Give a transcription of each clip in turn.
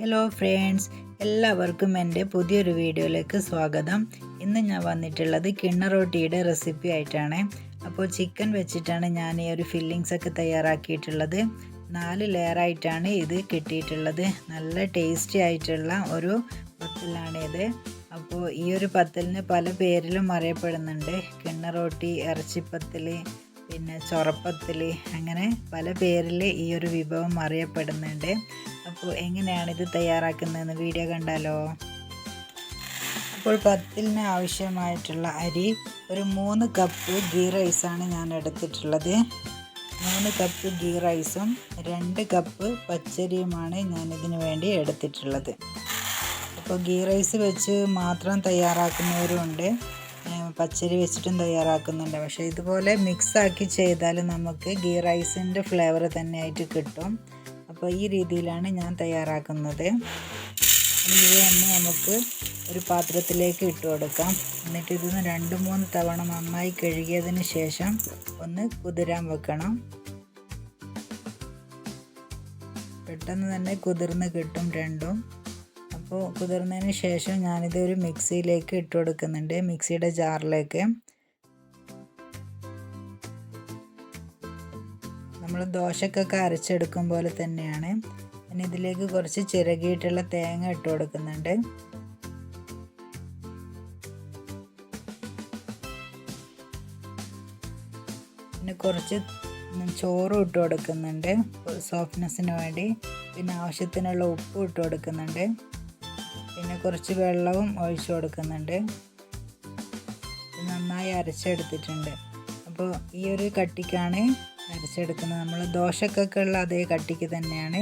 Hello friends എല്ലാവർക്കും എന്റെ പുതിയൊരു വീഡിയോയിലേക്ക് സ്വാഗതം. ഇന്ന് ഞാൻ വന്നിട്ടുള്ളത് കിണ്ണ റോട്ടിയുടെ റെസിപ്പി ആയിട്ടാണ്. അപ്പോൾ ചിക്കൻ വെച്ചിട്ടാണ് ഞാൻ ഈ ഒരു ഫില്ലിങ്സ് ഒക്കെ തയ്യാറാക്കിയിട്ടുള്ളത്. നാല് ലെയറായിട്ടാണ് ഇത് കിട്ടിയിട്ടുള്ളത്. നല്ല ടേസ്റ്റി ആയിട്ടുള്ള ഒരു പത്തലാണിത് അപ്പോൾ ഈ ഒരു പത്തലിന് പല പേരിലും അറിയപ്പെടുന്നുണ്ട്. കിണ്ണ റോട്ടി ഇറച്ചിപ്പത്തൽ പിന്നെ ചൊറപ്പത്തിൽ അങ്ങനെ പല പേരിൽ ഈ ഒരു വിഭവം അറിയപ്പെടുന്നുണ്ട്. അപ്പോൾ എങ്ങനെയാണ് ഇത് തയ്യാറാക്കുന്നതെന്ന് വീഡിയോ കണ്ടാലോ? അപ്പോൾ പത്തിലിന് ആവശ്യമായിട്ടുള്ള അരി ഒരു മൂന്ന് കപ്പ് ഗീ റൈസാണ് ഞാൻ എടുത്തിട്ടുള്ളത്. മൂന്ന് കപ്പ് ഗീ റൈസും രണ്ട് കപ്പ് പച്ചരിയുമാണ് ഞാൻ ഇതിനു വേണ്ടി എടുത്തിട്ടുള്ളത്. അപ്പോൾ ഗീ റൈസ് വെച്ച് മാത്രം തയ്യാറാക്കുന്നവരുമുണ്ട് പച്ചരി വെച്ചിട്ടും തയ്യാറാക്കുന്നുണ്ട്. പക്ഷേ ഇതുപോലെ മിക്സാക്കി ചെയ്താൽ നമുക്ക് ഗീ റൈസിന്റെ ഫ്ലേവർ തന്നെയായിട്ട് കിട്ടും. അപ്പോൾ ഈ രീതിയിലാണ് ഞാൻ തയ്യാറാക്കുന്നത്. തന്നെ നമുക്ക് ഒരു പാത്രത്തിലേക്ക് ഇട്ട് കൊടുക്കാം. എന്നിട്ട് ഇതൊന്ന് രണ്ട് മൂന്ന് തവണ നന്നായി കഴുകിയതിന് ശേഷം ഒന്ന് കുതിരാൻ വെക്കണം. പെട്ടെന്ന് തന്നെ കുതിർന്ന് കിട്ടും രണ്ടും. അപ്പോൾ കുതിർന്നതിന് ശേഷം ഞാനിത് ഒരു മിക്സിയിലേക്ക് ഇട്ട് കൊടുക്കുന്നുണ്ട് മിക്സിയുടെ ജാറിലേക്ക്. നമ്മൾ ദോശക്കൊക്കെ അരച്ചെടുക്കും പോലെ തന്നെയാണ്. പിന്നെ ഇതിലേക്ക് കുറച്ച് ചിരകിയിട്ടുള്ള തേങ്ങ ഇട്ട് കൊടുക്കുന്നുണ്ട്. പിന്നെ കുറച്ച് ചോറും ഇട്ട് കൊടുക്കുന്നുണ്ട്. സോഫ്റ്റ്നെസ്സിന് വേണ്ടി. പിന്നെ ആവശ്യത്തിനുള്ള ഉപ്പും ഇട്ട് കൊടുക്കുന്നുണ്ട്. പിന്നെ കുറച്ച് വെള്ളവും ഒഴിച്ചു കൊടുക്കുന്നുണ്ട്. നന്നായി അരച്ചെടുത്തിട്ടുണ്ട്. അപ്പോൾ ഈ ഒരു കട്ടിക്കാണ് അരച്ചെടുക്കുന്നത്. നമ്മൾ ദോശക്കൊക്കെ ഉള്ള അതേ കട്ടിക്ക് തന്നെയാണ്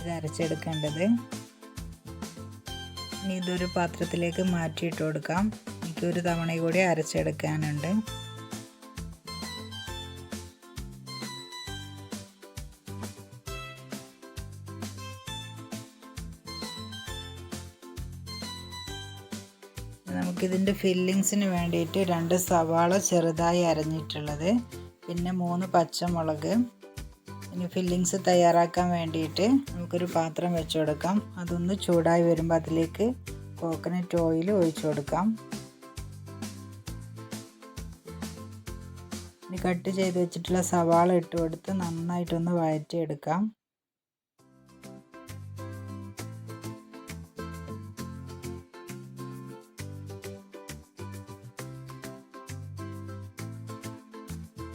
ഇത് അരച്ചെടുക്കേണ്ടത്. ഇനി ഇതൊരു പാത്രത്തിലേക്ക് മാറ്റിയിട്ട് കൊടുക്കാം. എനിക്ക് ഒരു തവണ കൂടി അരച്ചെടുക്കാനുണ്ട്. നമുക്കിതിന്റെ ഫില്ലിങ്സിന് വേണ്ടിയിട്ട് രണ്ട് സവാള ചെറുതായി അരഞ്ഞിട്ടുള്ളത്. പിന്നെ മൂന്ന് പച്ചമുളക്. ഇനി ഫില്ലിങ്സ് തയ്യാറാക്കാൻ വേണ്ടിയിട്ട് നമുക്കൊരു പാത്രം വെച്ച് കൊടുക്കാം. അതൊന്ന് ചൂടായി വരുമ്പോൾ അതിലേക്ക് കോക്കനട്ട് ഓയിൽ ഒഴിച്ചു കൊടുക്കാം. ഇനി കട്ട് ചെയ്ത് വെച്ചിട്ടുള്ള സവാള ഇട്ട് കൊടുത്ത് നന്നായിട്ടൊന്ന് വഴറ്റിയെടുക്കാം.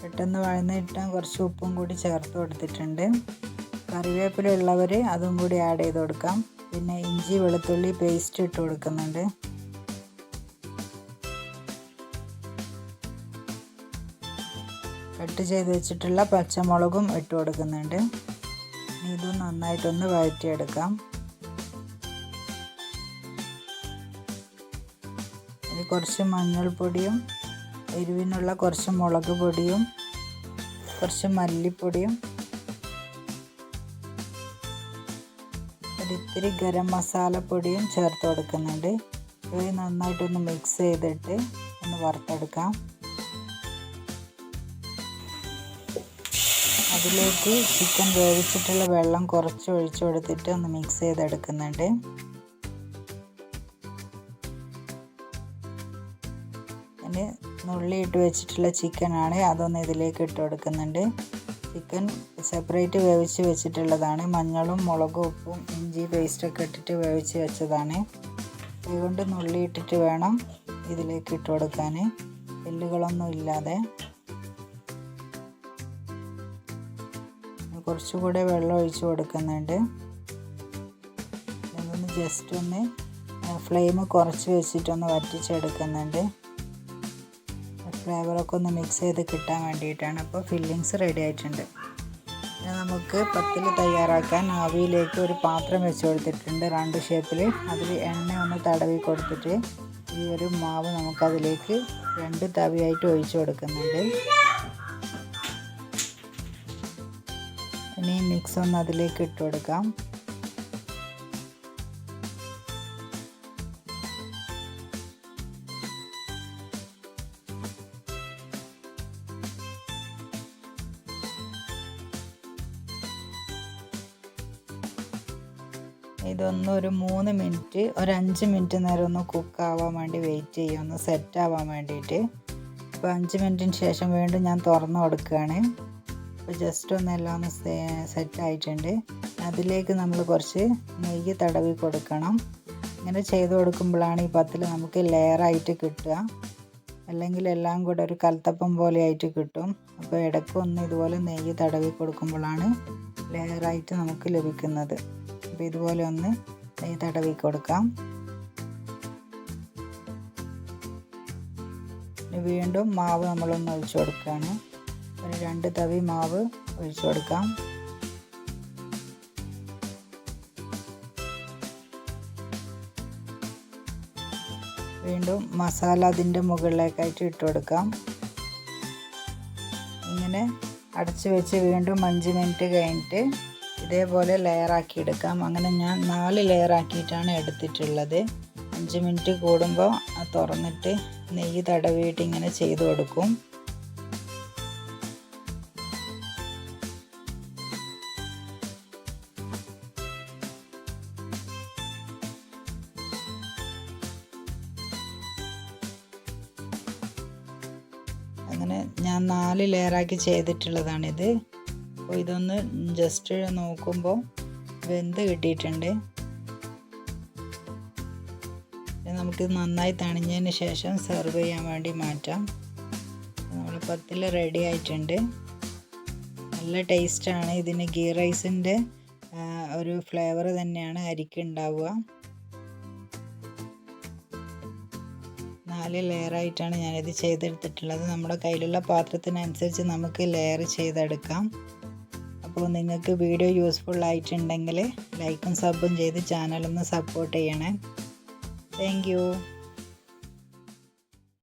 പെട്ടെന്ന് വഴന്നിട്ടാൻ കുറച്ച് ഉപ്പും കൂടി ചേർത്ത് കൊടുത്തിട്ടുണ്ട്. കറിവേപ്പില ഉള്ളവർ അതും കൂടി ആഡ് ചെയ്ത് കൊടുക്കാം. പിന്നെ ഇഞ്ചി വെളുത്തുള്ളി പേസ്റ്റ് ഇട്ട് കൊടുക്കുന്നുണ്ട്. കട്ട് ചെയ്ത് വെച്ചിട്ടുള്ള പച്ചമുളകും ഇട്ട് കൊടുക്കുന്നുണ്ട്. ഇതും നന്നായിട്ടൊന്ന് വഴറ്റിയെടുക്കാം. കുറച്ച് മഞ്ഞൾപ്പൊടിയും എരിവിനുള്ള കുറച്ച് മുളക് പൊടിയും കുറച്ച് മല്ലിപ്പൊടിയും ഒരിത്തിരി ഗരം മസാലപ്പൊടിയും ചേർത്ത് കൊടുക്കുന്നുണ്ട്. ഇവയെ നന്നായിട്ടൊന്ന് മിക്സ് ചെയ്തിട്ട് ഒന്ന് വറുത്തെടുക്കാം. അതിലേക്ക് ചിക്കൻ വേവിച്ചിട്ടുള്ള വെള്ളം കുറച്ച് ഒഴിച്ചു കൊടുത്തിട്ട് ഒന്ന് മിക്സ് ചെയ്തെടുക്കുന്നുണ്ട്. ഇനി നുള്ളി ഇട്ട് വെച്ചിട്ടുള്ള ചിക്കനാണ്. അതൊന്ന് ഇതിലേക്ക് ഇട്ട് കൊടുക്കുന്നുണ്ട്. ചിക്കൻ സെപ്പറേറ്റ് വേവിച്ച് വെച്ചിട്ടുള്ളതാണ്. മഞ്ഞളും മുളകും ഉപ്പും ഇഞ്ചി പേസ്റ്റൊക്കെ ഇട്ടിട്ട് വേവിച്ച് വെച്ചതാണ്. അതുകൊണ്ട് നുള്ളി ഇട്ടിട്ട് വേണം ഇതിലേക്ക് ഇട്ട് കൊടുക്കാൻ എല്ലുകളൊന്നും ഇല്ലാതെ. കുറച്ചുകൂടെ വെള്ളം ഒഴിച്ച് കൊടുക്കുന്നുണ്ട്. അതൊന്ന് ജസ്റ്റ് ഒന്ന് ഫ്ലെയിം കുറച്ച് വെച്ചിട്ടൊന്ന് വറ്റിച്ചെടുക്കുന്നുണ്ട്. ഫ്ലേവറൊക്കെ ഒന്ന് മിക്സ് ചെയ്ത് കിട്ടാൻ വേണ്ടിയിട്ടാണ് അപ്പോൾ ഫില്ലിങ്സ് റെഡി ആയിട്ടുണ്ട്. നമുക്ക് പത്തിൽ തയ്യാറാക്കാൻ ആവിയിലേക്ക് ഒരു പാത്രം വെച്ച് കൊടുത്തിട്ടുണ്ട്. രണ്ട് ഷേപ്പിൽ അതിൽ എണ്ണ ഒന്ന് തടവി കൊടുത്തിട്ട് ഈ ഒരു മാവ് നമുക്കതിലേക്ക് രണ്ട് തവിയായിട്ട് ഒഴിച്ചു കൊടുക്കുന്നുണ്ട്. ഇനി മിക്സ് ഒന്ന് അതിലേക്ക് ഇട്ട് കൊടുക്കാം. ഇതൊന്ന് ഒരു മൂന്ന് മിനിറ്റ് ഒരു അഞ്ച് മിനിറ്റ് നേരം ഒന്ന് കുക്ക് ആവാൻ വേണ്ടി വെയിറ്റ് ചെയ്യുക. ഒന്ന് സെറ്റ് ആവാൻ വേണ്ടിയിട്ട്. അപ്പോൾ അഞ്ച് മിനിറ്റിന് ശേഷം വീണ്ടും ഞാൻ തുറന്ന് കൊടുക്കുകയാണ്. അപ്പോൾ ജസ്റ്റ് ഒന്ന് എല്ലാം ഒന്ന് സെറ്റ് ആയിട്ടുണ്ട്. അതിലേക്ക് നമ്മൾ കുറച്ച് നെയ്യ് തടവി കൊടുക്കണം. ഇങ്ങനെ ചെയ്ത് കൊടുക്കുമ്പോഴാണ് ഈ പത്തിൽ നമുക്ക് ലെയറായിട്ട് കിട്ടുക. അല്ലെങ്കിൽ എല്ലാം കൂടെ ഒരു കൽത്തപ്പം പോലെ ആയിട്ട് കിട്ടും. അപ്പോൾ ഇടയ്ക്ക് ഒന്ന് ഇതുപോലെ നെയ്യ് തടവി കൊടുക്കുമ്പോഴാണ് ലെയറായിട്ട് നമുക്ക് ലഭിക്കുന്നത്. അപ്പോൾ ഇതുപോലെ ഒന്ന് തടവി കൊടുക്കാം. വീണ്ടും മാവ് നമ്മളൊന്ന് ഒഴിച്ചു കൊടുക്കുകയാണ്. ഒരു രണ്ട് തവി മാവ് ഒഴിച്ചു കൊടുക്കാം. വീണ്ടും മസാല അതിന്റെ മുകളിലേക്കായിട്ട് ഇട്ട് കൊടുക്കാം. ഇങ്ങനെ അടച്ചു വെച്ച് വീണ്ടും അഞ്ച് മിനിറ്റ് കഴിഞ്ഞിട്ട് ഇതേപോലെ ലെയറാക്കി എടുക്കാം. അങ്ങനെ ഞാൻ നാല് ലെയറാക്കിയിട്ടാണ് എടുത്തിട്ടുള്ളത്. അഞ്ച് മിനിറ്റ് കൂടുമ്പോൾ തുറന്നിട്ട് നെയ്യ് തടവിയിട്ട് ഇങ്ങനെ ചെയ്തു കൊടുക്കും. അങ്ങനെ ഞാൻ നാല് ലെയറാക്കി ചെയ്തിട്ടുള്ളതാണിത്. അപ്പോൾ ഇതൊന്ന് ജസ്റ്റ് നോക്കുമ്പോൾ വെന്ത് കിട്ടിയിട്ടുണ്ട്. നമുക്ക് നന്നായി തണിഞ്ഞതിന് ശേഷം സെർവ് ചെയ്യാൻ വേണ്ടി മാറ്റാം. നമ്മൾ പത്തിൽ റെഡി ആയിട്ടുണ്ട്. നല്ല ടേസ്റ്റാണ് ഇതിന് ഗീ റൈസിന്റെ ഒരു ഫ്ലേവർ തന്നെയാണ് അരിക്ക് ഉണ്ടാവുക. നാല് ലെയറായിട്ടാണ് ഞാനിത് ചെയ്തെടുത്തിട്ടുള്ളത്. നമ്മുടെ കയ്യിലുള്ള പാത്രത്തിനനുസരിച്ച് നമുക്ക് ലെയർ ചെയ്തെടുക്കാം. അപ്പോൾ നിങ്ങൾക്ക് വീഡിയോ യൂസ്ഫുൾ ആയിട്ടുണ്ടെങ്കിൽ ലൈക്കും സബും ചെയ്ത് ചാനലൊന്ന് സപ്പോർട്ട് ചെയ്യണേ. താങ്ക്